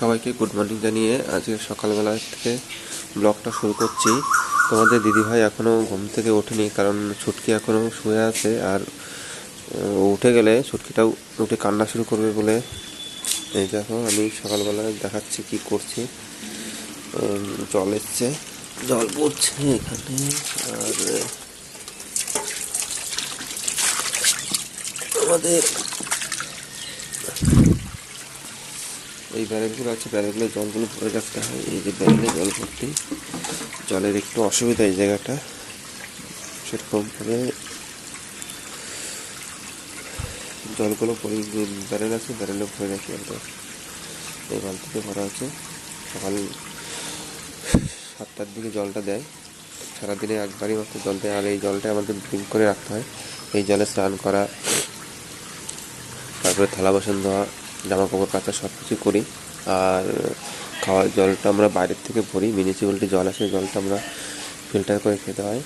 সবাইকে good morning জানিয়ে আজকে সকালবেলা থেকে ব্লগটা শুরু করছি। তোমাদের দিদিভাই এখনও ঘুম থেকে ওঠেনি কারণ ছুটকি এখনও শুয়ে আছে আর উঠে গেলে ছুটকিটাও উঠে কান্না শুরু করবে বলে। এই দেখো, আমি সকালবেলা দেখাচ্ছি কি করছি। জল এসছে। জল পড়ছে এখানে আর, আমাদের এই ব্যারেলগুলো আছে ব্যারেলগুলো জলগুলো ভরে রাখতে হয় এই যে ব্যারেলে জল ভর্তি, জলের একটু অসুবিধা এই জায়গাটা। সেরকম করে জলগুলো পরি ব্যারেল আছে, ব্যারেলে ভরে রাখি আমরা এই বালতিতে ভরা আছে। সকাল সাতটার দিকে জলটা দেয়। সারাদিনে একবারই মাত্র জল দেয়। আর এই জলটা আমাদের ড্রিঙ্ক করে রাখতে হয়। এই জলে স্নান করা, তারপরে থালা বাসন ধোয়া জামা কাপড় কাচা সব কিছু করি। আর খাওয়ার জলটা আমরা বাইরের থেকে ভরি। মিউনিসিপ্যালিটি জল আসে জলটা আমরা ফিল্টার করে খেতে হয়।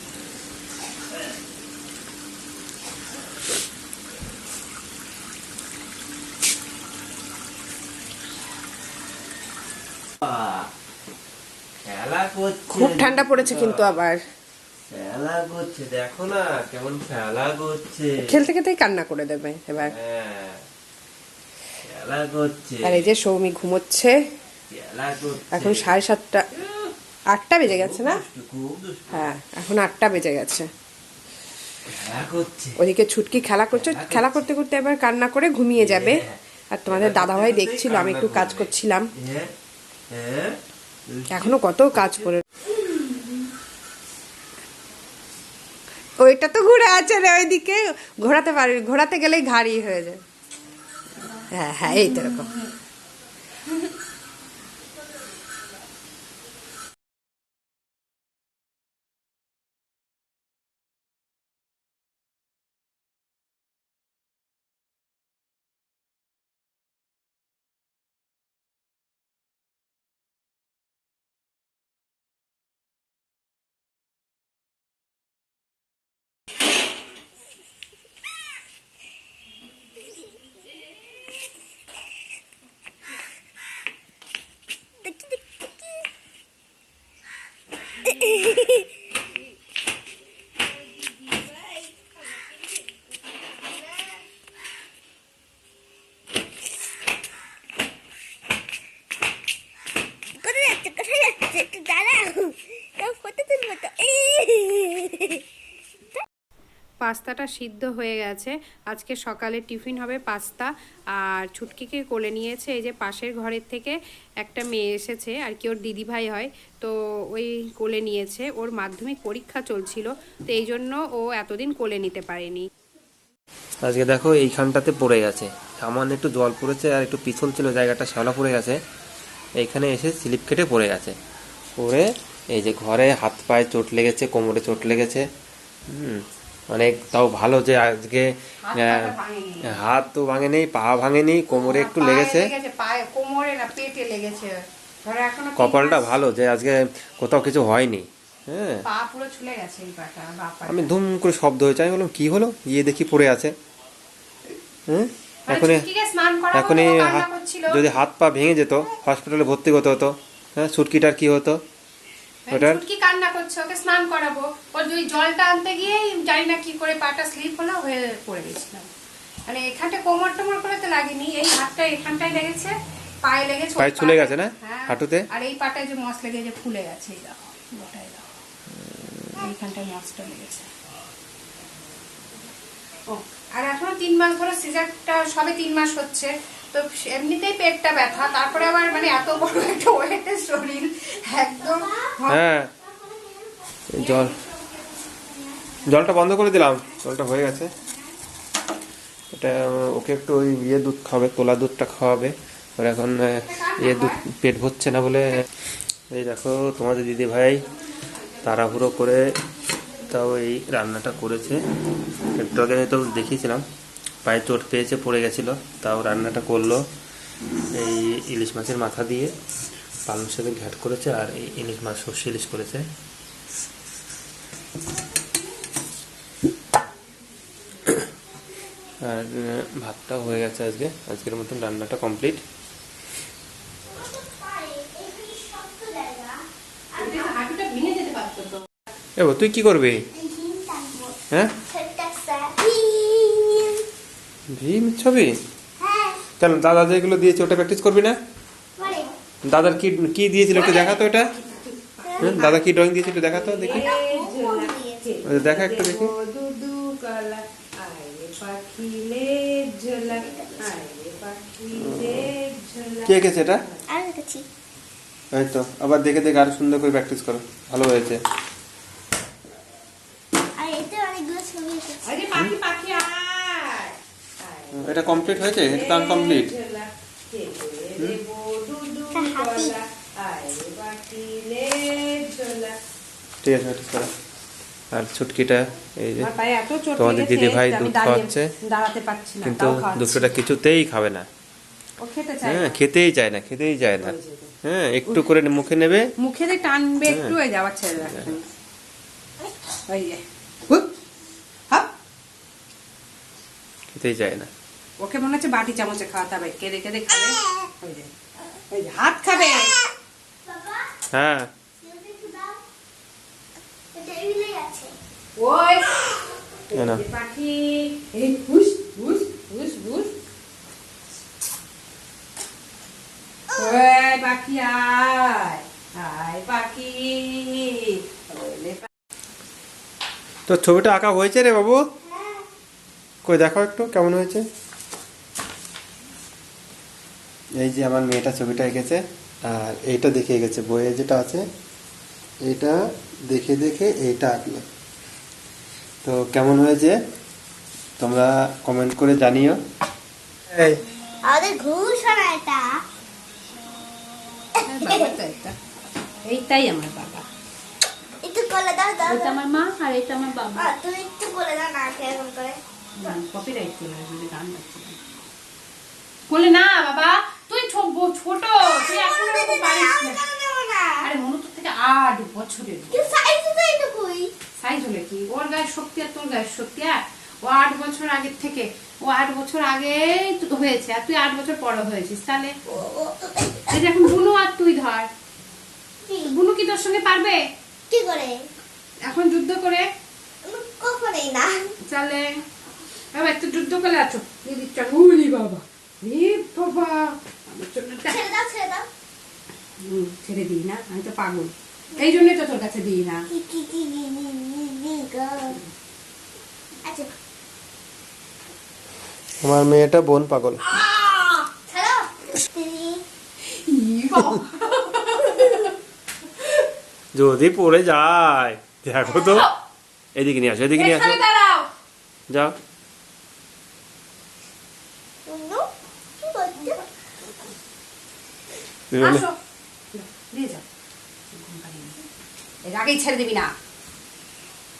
খুব ঠান্ডা পড়েছে কিন্তু আবার। খেলা করছে দেখো না কেমন খেলা করছে। খেলতে খেলতেই কান্না করে দেবে এবার। হ্যাঁ। আর এই যে সৌমি ঘুমোচ্ছে। এখন সাড়ে সাতটা আটটা বেজে গেছে না। হ্যাঁ এখন আটটা বেজে গেছে। ওদিকে ছুটকি খেলা করছে। খেলা করতে করতে এবার কান্না করে ঘুমিয়ে যাবে। আর তোমাদের দাদাভাই দেখছিল আমি একটু কাজ করছিলাম। হ্যাঁ হ্যাঁ এখনও কত কাজ করে। ওইটা তো ঘুরে আছে রে ওইদিকে। ঘোরাতে পারবি ঘোরাতে গেলেই ঘাড়ি হয়ে যায়। হ্যাঁ হ্যাঁ এই তো এরকম। পাস্তাটা সিদ্ধ হয়ে গেছে। আজকে সকালে টিফিন হবে পাস্তা। আর ছুটকিকে কোলে নিয়েছে এই যে পাশের ঘরের থেকে একটা মেয়ে এসেছে আর কি ওর দিদিভাই হয়। তো ওই কোলে নিয়েছে। ওর মাধ্যমিক পরীক্ষা চলছিল তো এই জন্য ও এতদিন কোলে নিতে পারেনি। আজকে দেখো এইখানটাতে পড়ে গেছে। সামান্য একটু জল পড়েছে আর একটু পিছল ছিল জায়গাটা শ্যাওলা পড়ে গেছে। এইখানে এসে স্লিপ কেটে পড়ে গেছে। পড়ে এই যে ঘরে হাত পায়ে চোট লেগেছে কোমরে চোট লেগেছে হুম অনেক তাও ভালো যে আজকে হাত তো ভাঙেনি। পা ভাঙেনি কোমরে একটু লেগেছে। কপালটা ভালো যে আজকে কোথাও কিছু হয়নি হ্যাঁ। আমি ধুম করে শব্দ হয়েছে আমি বললাম কি হলো? গিয়ে দেখি পড়ে আছে। হ্যাঁ মানে এখনই এখনই। যদি হাত পা ভেঙে যেত হসপিটালে ভর্তি করতে হতো হ্যাঁ সুটকিটার কি হতো? ওটার ছুটকি কান্না করছে ওকে স্নান করাবো ওর দুই জলটা আনতে গিয়ে জানি না কি করে পাটা স্লিপ হলো হয়ে পড়ে গেছিলাম মানে এখানটা কোমর টোমর করে তো লাগেনি এই হাতটা এখানটায় লেগেছে পায়ে লেগেছে পায়ে ছুলে গেছে না? হ্যাঁ। হাঁটুতে? আর এই পাটায় যে মস লেগে যে ফুলে গেছে এই দেখো গোটাই দেখো এইখানটায় মসটা লেগেছে ও আর এখনও তিন মাস ধরে সিজারটা সবে তিন মাস হচ্ছে। তো এমনিতেই পেটটা ব্যথা, তারপরে আবার মানে এত বড় একটা ওয়েটের শরীর, একদম হ্যাঁ। জল জলটা বন্ধ করে দিলাম, জলটা হয়ে গেছে। এটা, ওকে একটু ওই ইয়ে দুধ খাওয়াবে, তোলা দুধটা খাওয়াবে। ওর এখন ইয়ে দুধ পেট ভরছে না বলে, এই দেখো তোমাদের দিদি ভাই তাড়াহুড়ো করে তাও এই রান্নাটা করেছে। একটু আগে তো দেখিয়েছিলাম, পায়ে চোট পেয়েছে, পড়ে গেছিল, তাও রান্নাটা করল। এই ইলিশ মাছের মাথা দিয়ে পালং শাকের ঘ্যাট করেছে আর এই ইলিশ মাছ সর্ষে ইলিশ করেছে। আর ভাতটাও হয়ে গেছে আজকে। আজকের মতন রান্নাটা কমপ্লিট। এ তুই কি করবি? হ্যাঁ? ভীম ছবি? হ্যাঁ। কেন দাদা যেগুলো দিয়েছে ওটা প্র্যাকটিস করবি না? দাদার কি কি দিয়েছিল একটু দেখা তো এটা? হ্যাঁ দাদা কি ড্রয়িং দিয়েছিল একটু দেখা তো দেখি। ওই দেখা একটু দেখি। কে এঁকেছে এটা? এই তো আবার দেখে দেখে আরও সুন্দর করে প্র্যাকটিস করো। ভালো হয়েছে আর এতে অনেকগুলো ছবি এঁকেছি আরে পাখি পাখি আয় এটা কমপ্লিট হয়েছে? এটা তো আনকমপ্লিট ঠিক আছে আর ছুটকিটা এই যে তোমাদের দিদি ভাই দুধ খাওয়াচ্ছে। কিন্তু তাও কিছুতেই খাবে না। হ্যাঁ খেতেই চায় না খেতেই চায় না। হ্যাঁ একটু করে মুখে নেবে। মুখে টানবে হ্যাঁ। একটু এই যাবার ছেড়ে রাখবে। ওই যে হুপ, হাপ। খেতেই চায় না। ওকে মনে হচ্ছে বাটি চামচে খাওয়াতে হবে। কেঁদে কেঁদে খাবে। ওই যে হাত খাবে। হ্যাঁ। ওই এই নাও। এই যে পাখি এই হুস হুস হুস হুস ওই পাখি আয় আয় পাখি। তো ছবিটা আঁকা হয়েছে রে বাবু? কই দেখো একটু কেমন হয়েছে? এই যে আমার মেয়েটা ছবিটা এঁকেছে আর এইটা দেখে এঁকেছে বইয়ে যেটা আছে এটা দেখে দেখে এইটা আঁকলো। তো কেমন হয়েছে? তোমরা কমেন্ট করে জানিও। এই। আমাদের এটা। এইটাই আমার বাবা। একটু কোলে দাও দাও এটা আমার মা আর এটা আমার বাবা। তুমি একটু কোলে দাও না এরকম করে। কপিরাইট চলে আসবে গান গাচ্ছি বলে না বাবা। তুই ছোট তুই এখন এরকম পারিস না? আরে মনে তোর থেকে আট বছরের সাইজ তো হলে কি? ওর গায়ের শক্তি আর তোর গায়ের শক্তি আর ও আট বছর আগের থেকে ও আট বছর আগে হয়েছে আর তুই আট বছর পরে হয়েছিস তাহলে? এখন বুনু আর তুই ধর? বুনু কি তোর সঙ্গে পারবে? কি করে? এখন যুদ্ধ করে। কখনোই না। তাহলে? এবার একটু যুদ্ধ করে আছো। দিদি চাগুলি বাবা। এ বাবা। আমার জন্য ছেড়ে দাও ছেড়ে দাও। হুম, ছেড়ে দিই না আমি তো পাগল। এই জন্যই তো তোর কাছে দিই না। কি কি কি কি কি কি কি গো। আমার মেয়েটা বোন পাগল। যদি পড়ে যায় দেখো তো। এদিকে নিয়ে আসো এদিকে নিয়ে আসো। যাও বন্ধু কি করছ তুমি বলে, আসো দিয়ে যাও ঘুম পাড়িয়ে নে। এর আগেই ছেড়ে দিবি না।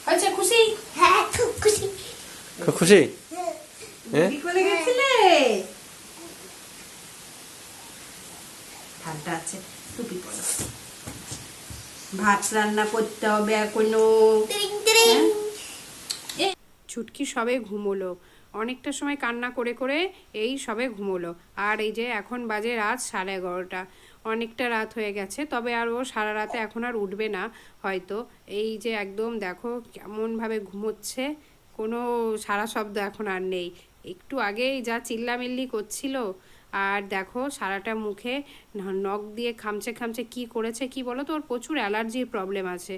হয়েছে খুশি? হ্যাঁ খুব খুশি। খুশি? হ্যাঁ। কি করে গেছিলে? ঠান্ডা আছে টুপি পরো। ভাত রান্না করতে হবে এখনও। ছুটকি সবে ঘুমোলো। অনেকটা সময় কান্না করে করে এই সবে ঘুমোলো। আর এই যে এখন বাজে রাত সাড়ে এগারোটা। অনেকটা রাত হয়ে গেছে, তবে আর ও সারা রাতে এখন আর উঠবে না হয়তো। এই যে একদম দেখো কেমনভাবে ঘুমোচ্ছে, কোনো সারা শব্দ এখন আর নেই। একটু আগেই যা চিল্লামিল্লি করছিল, আর দেখো সারাটা মুখে নখ দিয়ে খামছে খামছে কি করেছে কি বলো তো, ওর প্রচুর অ্যালার্জির প্রবলেম আছে।